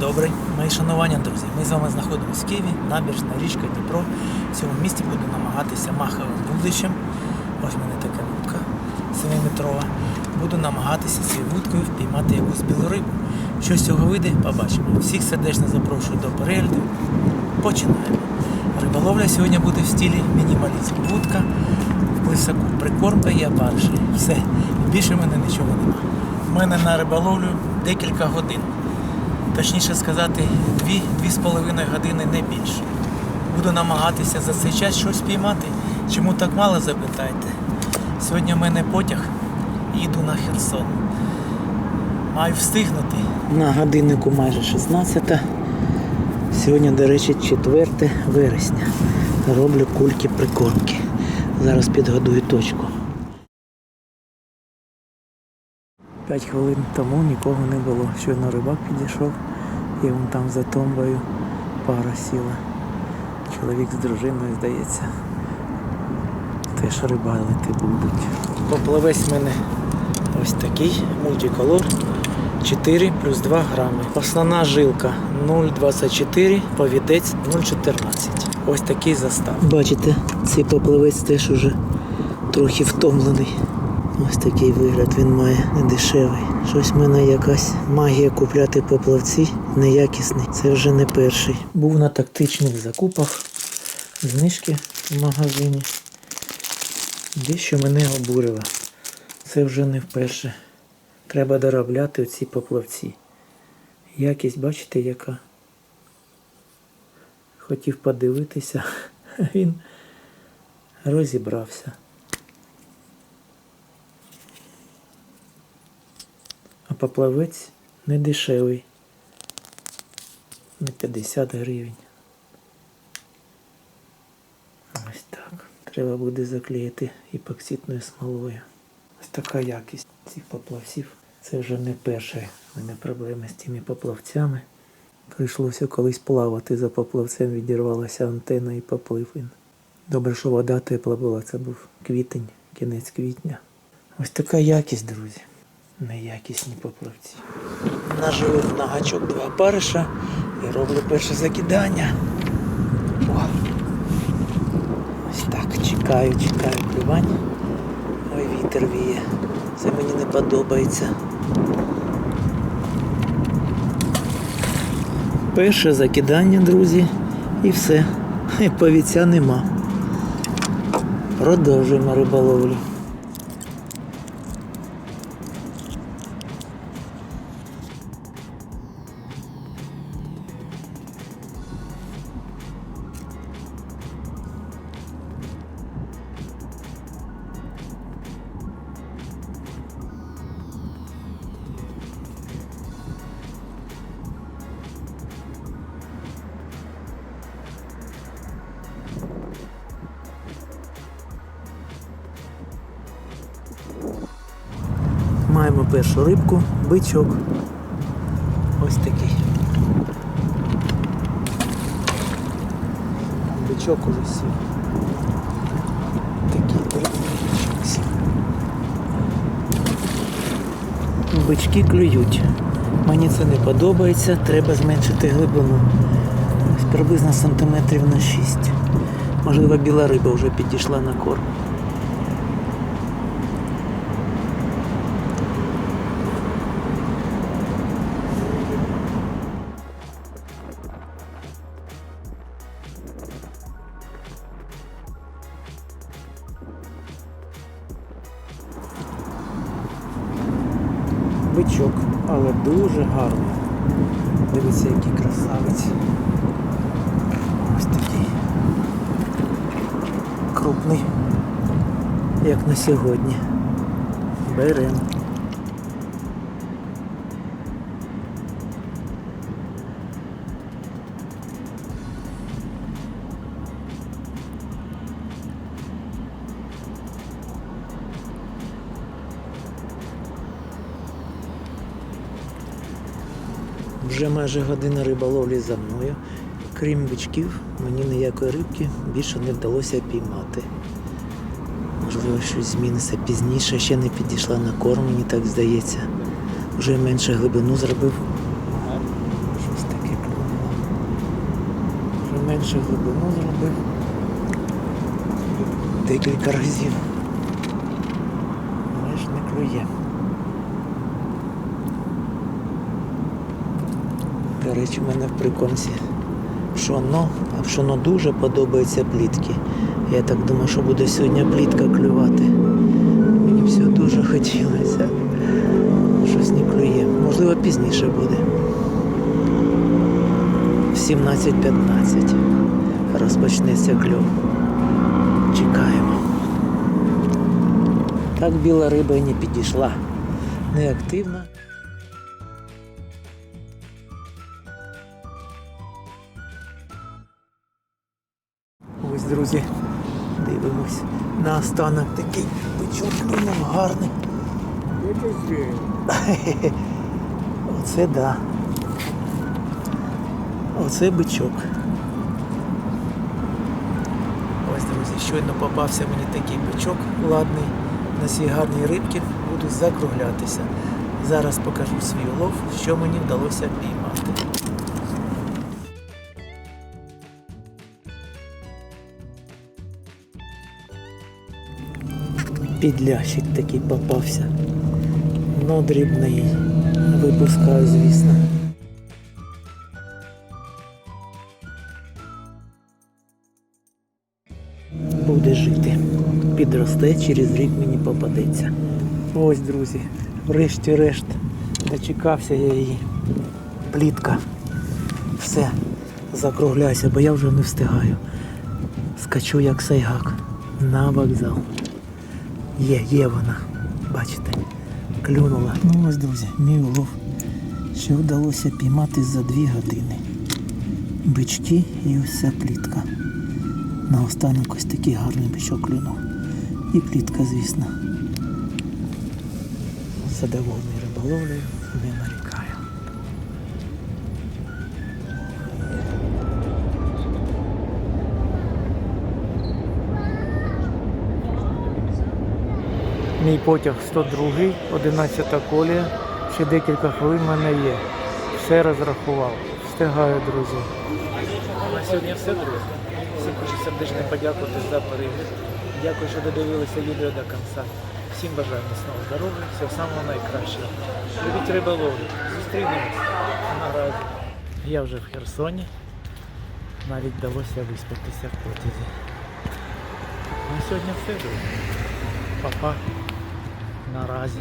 добрий, мої шанування, друзі. Ми з вами знаходимося в Києві, набережна річка Дніпро. В цьому місті буду намагатися маховим вудлищем. Ось в мене така вудка 7-метрова. Буду намагатися цією вудкою впіймати якусь білу рибу. Що з цього вийде, побачимо. Всіх сердечно запрошую до перегляду. Починаємо. Риболовля сьогодні буде в стилі мінімалізм. Вудка, в плисаку, прикормка і опариші. Все. Більше в мене нічого нема. У мене на риболовлю декілька годин. Точніше сказати, дві, дві з половиною години не більше. Буду намагатися за цей час щось піймати. Чому так мало запитайте? Сьогодні в мене потяг, їду на Херсон. Маю встигнути. На годиннику майже 16. Сьогодні, до речі, 4 вересня. Роблю кульки прикормки. Зараз підгодую точку. П'ять хвилин тому нікого не було. Щойно рибак підійшов і вон там за томбою пара сіла. Чоловік з дружиною, здається. Теж рибалити будуть. Поплавець в мене ось такий мультиколор. 4 плюс 2 грами. Основна жилка 0,24, повідець 0,14. Ось такий застав. Бачите, цей поплавець теж уже трохи втомлений. Ось такий вигляд він має не дешевий. Щось в мене якась магія купляти поплавці неякісний. Це вже не перший. Був на тактичних закупах, знижки в магазині. Дещо мене обурило. Це вже не вперше. Треба доробляти оці поплавці. Якість, бачите, яка. Хотів подивитися, він розібрався. Поплавець не дешевий. Не 50 гривень. Ось так. Треба буде заклеїти епоксидною смолою. Ось така якість цих поплавців. Це вже не перша в мене проблеми з цими поплавцями. Прийшлося колись плавати за поплавцем, відірвалася антенна і поплив він. Добре, що вода тепла була, це був квітень, кінець квітня. Ось така якість, друзі. Неякісні поплавці. Наживив на гачок два париша і роблю перше закидання. О. Ось так, чекаю, чекаю клювань. Ой, вітер віє. Це мені не подобається. Перше закидання, друзі, і все. Повіця нема. Продовжуємо риболовлю. Маємо першу рибку, бичок. Ось такий. Бичок уже сів. Такий бичок сів. Бички клюють. Мені це не подобається, треба зменшити глибину. Приблизно сантиметрів на 6. Можливо, біла риба вже підійшла на корм. Бичок, але дуже гарний. Дивіться, який красавець. Ось такий крупний, як на сьогодні. Беремо. Вже майже година риболовлі за мною. Крім бичків, мені ніякої рибки більше не вдалося піймати. Можливо, щось зміниться пізніше, ще не підійшла на корм, мені так здається. Вже менше глибину зробив. Щось таке клюнуло. Вже менше глибину зробив. Декілька разів. Але ж не клюємо. До речі, в мене в приконці пшоно, а пшоно дуже подобається плітки. Я так думаю, що буде сьогодні плітка клювати. Мені все дуже хотілося. Щось не клює. Можливо, пізніше буде. В 17.15 розпочнеться кльов. Чекаємо. Так біла риба і не підійшла. Неактивна. Друзі, дивимось. На останок такий бичок клюнув гарний. Оце да. Оце бичок. Ось, друзі, щойно попався мені такий бичок ладний. На цій гарній рибці буду закруглятися. Зараз покажу свій улов, що мені вдалося піймати. Підлящик такий попався. Ну, дрібний. Випускаю, звісно. Буде жити. Підросте, через рік мені попадеться. Ось, друзі, врешті-решт дочекався я її. Плітка. Все, закругляйся, бо я вже не встигаю. Скачу як сайгак на вокзал. Є, є вона. Бачите, клюнула. Ну ось, друзі, мій улов. Що вдалося піймати за дві години. Бички і ось плітка. Наостанок ось такий гарний бичок клюнув. І плітка, звісно. Задоволений риболовлею Мій потяг 102, 11 колія. Ще декілька хвилин в мене є. Все розрахував. Встигаю, друзі. На сьогодні все, друзі. Всім хочу сердечно подякувати за перегляд. Дякую, що додивилися відео до кінця. Всім бажаю міцного здоров'я, всього самого найкращого. Любіть риболовлю. Зустрінемось наразі. Я вже в Херсоні. Навіть вдалося виспатися в потязі. На сьогодні все, друзі. Па-па. Наразі.